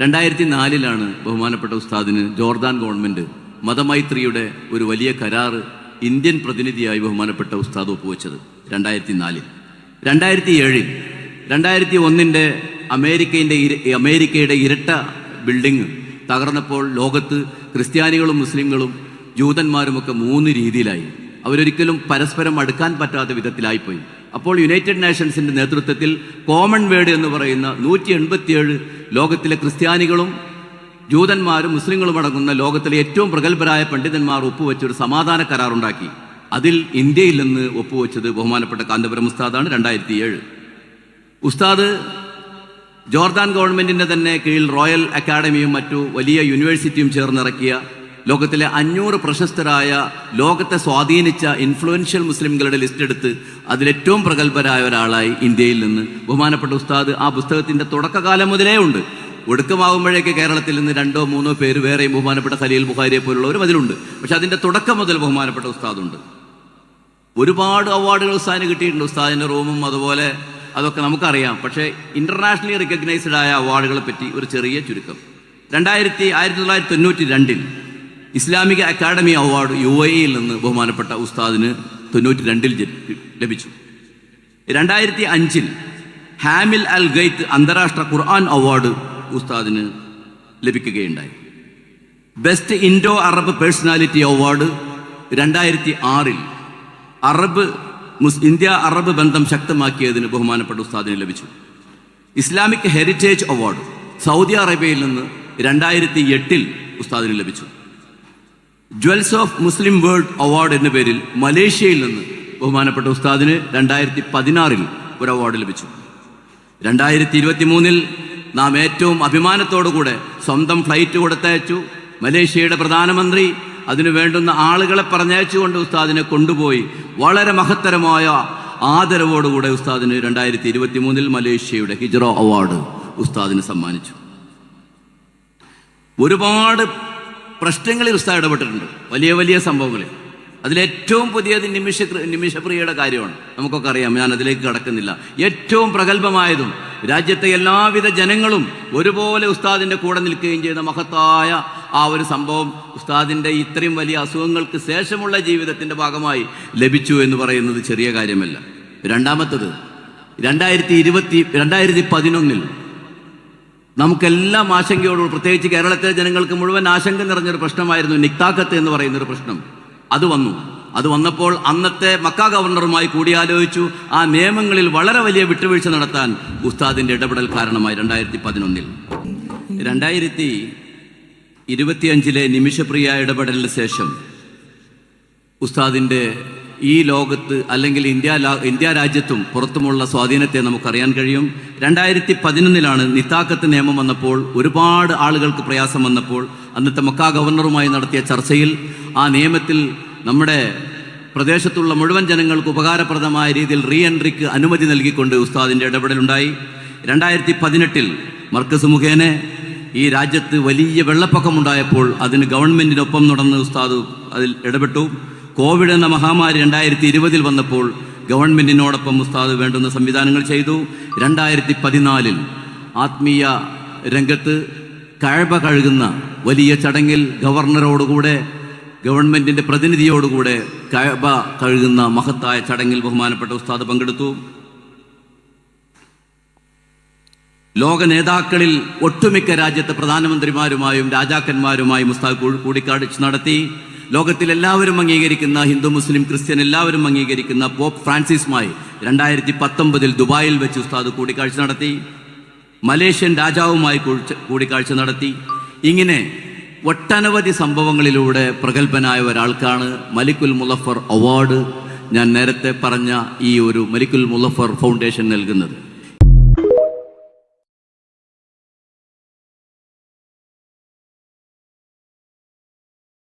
രണ്ടായിരത്തി നാലിലാണ് ബഹുമാനപ്പെട്ട ഉസ്താദിന് ജോർദാൻ ഗവൺമെന്റ് മതമൈത്രിയുടെ ഒരു വലിയ കരാറ് ഇന്ത്യൻ പ്രതിനിധിയായി ബഹുമാനപ്പെട്ട ഉസ്താദ് ഒപ്പുവെച്ചത് രണ്ടായിരത്തി നാലിൽ രണ്ടായിരത്തി ഏഴിൽ രണ്ടായിരത്തി ഒന്നിന്റെ അമേരിക്കയുടെ ഇര- അമേരിക്കയുടെ ഇരട്ട ബിൽഡിംഗ് തകർന്നപ്പോൾ ലോകത്ത് ക്രിസ്ത്യാനികളും മുസ്ലിങ്ങളും ജൂതന്മാരുമൊക്കെ മൂന്ന് രീതിയിലായി. അവരൊരിക്കലും പരസ്പരം അടുക്കാൻ പറ്റാത്ത വിധത്തിലായിപ്പോയി. അപ്പോൾ യുണൈറ്റഡ് നേഷൻസിന്റെ നേതൃത്വത്തിൽ കോമൺ വേഡ് എന്ന് പറയുന്ന നൂറ്റി എൺപത്തിയേഴ് ലോകത്തിലെ ക്രിസ്ത്യാനികളും ജൂതന്മാരും മുസ്ലിങ്ങളും അടങ്ങുന്ന ലോകത്തിലെ ഏറ്റവും പ്രഗത്ഭരായ പണ്ഡിതന്മാർ ഒപ്പുവെച്ചൊരു സമാധാന കരാറുണ്ടാക്കി. അതിൽ ഇന്ത്യയിൽ നിന്ന് ഒപ്പുവെച്ചത് ബഹുമാനപ്പെട്ട കാന്തപുരം ഉസ്താദാണ് രണ്ടായിരത്തി ഏഴ് ഉസ്താദ് ജോർദാൻ ഗവൺമെന്റിന്റെ തന്നെ കീഴിൽ റോയൽ അക്കാഡമിയും മറ്റു വലിയ യൂണിവേഴ്സിറ്റിയും ചേർന്നിറക്കിയ ലോകത്തിലെ അഞ്ഞൂറ് പ്രശസ്തരായ ലോകത്തെ സ്വാധീനിച്ച ഇൻഫ്ലുവൻഷ്യൽ മുസ്ലിംകളുടെ ലിസ്റ്റ് എടുത്ത് അതിലേറ്റവും പ്രഗത്ഭരായ ഒരാളായി ഇന്ത്യയിൽ നിന്ന് ബഹുമാനപ്പെട്ട ഉസ്താദ് ആ പുസ്തകത്തിന്റെ തുടക്കകാലം മുതലേ ഉണ്ട്. ഒടുക്കമാകുമ്പോഴേക്ക് കേരളത്തിൽ നിന്ന് രണ്ടോ മൂന്നോ പേര് വേറെയും ബഹുമാനപ്പെട്ട ഖലീൽ ബുഖാരിയെ പോലുള്ളവരും അതിലുണ്ട്. പക്ഷെ അതിന്റെ തുടക്കം മുതൽ ബഹുമാനപ്പെട്ട ഉസ്താദുണ്ട്. ഒരുപാട് അവാർഡുകൾ ഉസ്താദിന് കിട്ടിയിട്ടുണ്ട്. ഉസ്താദിന്റെ റൂമും അതുപോലെ അതൊക്കെ നമുക്കറിയാം. പക്ഷേ ഇന്റർനാഷണലി റിക്കഗ്നൈസ്ഡ് ആയ അവാർഡുകളെ പറ്റി ഒരു ചെറിയ ചുരുക്കം. രണ്ടായിരത്തി ആയിരത്തി തൊള്ളായിരത്തി തൊണ്ണൂറ്റി രണ്ടിൽ ഇസ്ലാമിക അക്കാഡമി അവാർഡ് യു എയിൽ നിന്ന് ബഹുമാനപ്പെട്ട ഉസ്താദിന് തൊണ്ണൂറ്റി രണ്ടിൽ ലഭിച്ചു. രണ്ടായിരത്തി അഞ്ചിൽ ഹാമിൽ അൽ ഗൈത്ത് അന്താരാഷ്ട്ര ഖുർആൻ അവാർഡ് ഉസ്താദിന് ലഭിക്കുകയുണ്ടായി. Best Indo Arab personality award രണ്ടായിരത്തി ആറിൽ അറബ് മുസ് ഇന്ത്യ അറബ് ബന്ധം ശക്തമാക്കിയതിന് ബഹുമാനപ്പെട്ട ഉസ്താദിന് ലഭിച്ചു. ഇസ്ലാമിക് ഹെറിറ്റേജ് അവാർഡ് സൗദി അറേബ്യയിൽ നിന്ന് രണ്ടായിരത്തി എട്ടിൽ ഉസ്താദിന് ലഭിച്ചു. Jewels of Muslim world award എന്ന പേരിൽ മലേഷ്യയിൽ നിന്ന് ബഹുമാനപ്പെട്ട ഉസ്താദിന് രണ്ടായിരത്തി പതിനാറിൽ ഒരു അവാർഡ് ലഭിച്ചു. രണ്ടായിരത്തി ഇരുപത്തി മൂന്നിൽ നാം ഏറ്റവും അഭിമാനത്തോടുകൂടെ സ്വന്തം ഫ്ലൈറ്റ് കൊടുത്തയച്ചു. മലേഷ്യയുടെ പ്രധാനമന്ത്രി അതിനു വേണ്ടുന്ന ആളുകളെ പറഞ്ഞയച്ചുകൊണ്ട് ഉസ്താദിനെ കൊണ്ടുപോയി. വളരെ മഹത്തരമായ ആദരവോടുകൂടെ ഉസ്താദിന് രണ്ടായിരത്തി ഇരുപത്തി മൂന്നിൽ മലേഷ്യയുടെ ഹിജ്റ അവാർഡ് ഉസ്താദിന് സമ്മാനിച്ചു. ഒരുപാട് പ്രശ്നങ്ങളിൽ ഉസ്താദ് ഇടപെട്ടിട്ടുണ്ട്. വലിയ വലിയ സംഭവങ്ങളിൽ. അതിലേറ്റവും പുതിയത് നിമിഷ നിമിഷപ്രിയയുടെ കാര്യമാണ്. നമുക്കൊക്കെ അറിയാം ഞാൻ അതിലേക്ക് കടക്കുന്നില്ല. ഏറ്റവും പ്രഗത്ഭമായതും രാജ്യത്തെ എല്ലാവിധ ജനങ്ങളും ഒരുപോലെ ഉസ്താദിന്റെ കൂടെ നിൽക്കുകയും ചെയ്ത മഹത്തായ ആ ഒരു സംഭവം ഉസ്താദിന്റെ ഇത്രയും വലിയ അസുഖങ്ങൾക്ക് ശേഷമുള്ള ജീവിതത്തിന്റെ ഭാഗമായി ലഭിച്ചു എന്ന് പറയുന്നത് ചെറിയ കാര്യമല്ല. രണ്ടാമത്തത് രണ്ടായിരത്തി ഇരുപത്തി രണ്ടായിരത്തി പതിനൊന്നിൽ നമുക്കെല്ലാം ആശങ്കയോടും പ്രത്യേകിച്ച് കേരളത്തിലെ ജനങ്ങൾക്ക് മുഴുവൻ ആശങ്ക നിറഞ്ഞൊരു പ്രശ്നമായിരുന്നു നിക്താക്കത്ത് എന്ന് പറയുന്ന ഒരു പ്രശ്നം. അത് വന്നു. അത് വന്നപ്പോൾ അന്നത്തെ മക്ക ഗവർണറുമായി കൂടിയാലോചിച്ചു. ആ നിയമങ്ങളിൽ വളരെ വലിയ വിട്ടുവീഴ്ച നടത്താൻ ഉസ്താദിന്റെ ഇടപെടൽ കാരണമായി രണ്ടായിരത്തി പതിനൊന്നിൽ രണ്ടായിരത്തി ഇരുപത്തിയഞ്ചിലെ നിമിഷപ്രിയ ഇടപെടലിന് ശേഷം ഉസ്താദിന്റെ ഈ ലോകത്ത് അല്ലെങ്കിൽ ഇന്ത്യ ഇന്ത്യ രാജ്യത്തും പുറത്തുമുള്ള സ്വാധീനത്തെ നമുക്കറിയാൻ കഴിയും. രണ്ടായിരത്തി പതിനൊന്നിലാണ് നിത്താക്കത്ത് നിയമം വന്നപ്പോൾ ഒരുപാട് ആളുകൾക്ക് പ്രയാസം വന്നപ്പോൾ അന്നത്തെ മക്ക ഗവർണറുമായി നടത്തിയ ചർച്ചയിൽ ആ നിയമത്തിൽ നമ്മുടെ പ്രദേശത്തുള്ള മുഴുവൻ ജനങ്ങൾക്ക് ഉപകാരപ്രദമായ രീതിയിൽ റീ എൻട്രിക്ക് അനുമതി നൽകിക്കൊണ്ട് ഉസ്താദിന്റെ ഇടപെടലുണ്ടായി. രണ്ടായിരത്തി പതിനെട്ടിൽ മർക്കസ് മുഖേന ഈ രാജ്യത്ത് വലിയ വെള്ളപ്പൊക്കമുണ്ടായപ്പോൾ അതിന് ഗവൺമെന്റിനൊപ്പം നടന്ന് ഉസ്താദ് അതിൽ ഇടപെട്ടു. കോവിഡ് എന്ന മഹാമാരി രണ്ടായിരത്തി ഇരുപതിൽ വന്നപ്പോൾ ഗവൺമെന്റിനോടൊപ്പം ഉസ്താദ് വേണ്ടുന്ന സംവിധാനങ്ങൾ ചെയ്തു. രണ്ടായിരത്തി പതിനാലിൽ ആത്മീയ രംഗത്ത് കഴവ കഴുകുന്ന വലിയ ചടങ്ങിൽ ഗവർണറോടുകൂടെ ഗവൺമെന്റിന്റെ പ്രതിനിധിയോടുകൂടെ കഴവ കഴുകുന്ന മഹത്തായ ചടങ്ങിൽ ബഹുമാനപ്പെട്ട ഉസ്താദ് പങ്കെടുത്തു. ലോക നേതാക്കളിൽ ഒട്ടുമിക്ക രാജ്യത്തെ പ്രധാനമന്ത്രിമാരുമായും രാജാക്കന്മാരുമായും ഉസ്താദ് കൂടിക്കാഴ്ച നടത്തി. ലോകത്തിൽ എല്ലാവരും അംഗീകരിക്കുന്ന ഹിന്ദു മുസ്ലിം ക്രിസ്ത്യൻ എല്ലാവരും അംഗീകരിക്കുന്ന പോപ്പ് ഫ്രാൻസിസുമായി രണ്ടായിരത്തി പത്തൊമ്പതിൽ ദുബായിൽ വെച്ച് ഉസ്താദ് കൂടിക്കാഴ്ച നടത്തി മലേഷ്യൻ രാജാവുമായി കൂഴ്ച- കൂടിക്കാഴ്ച നടത്തി. ഇങ്ങനെ ഒട്ടനവധി സംഭവങ്ങളിലൂടെ പ്രഗത്ഭനായ ഒരാൾക്കാണ് മലിക്കുൽ മുലഫർ അവാർഡ് ഞാൻ നേരത്തെ പറഞ്ഞ ഈ ഒരു മലിക്കുൽ മുലഫർ ഫൗണ്ടേഷൻ നൽകുന്നത്.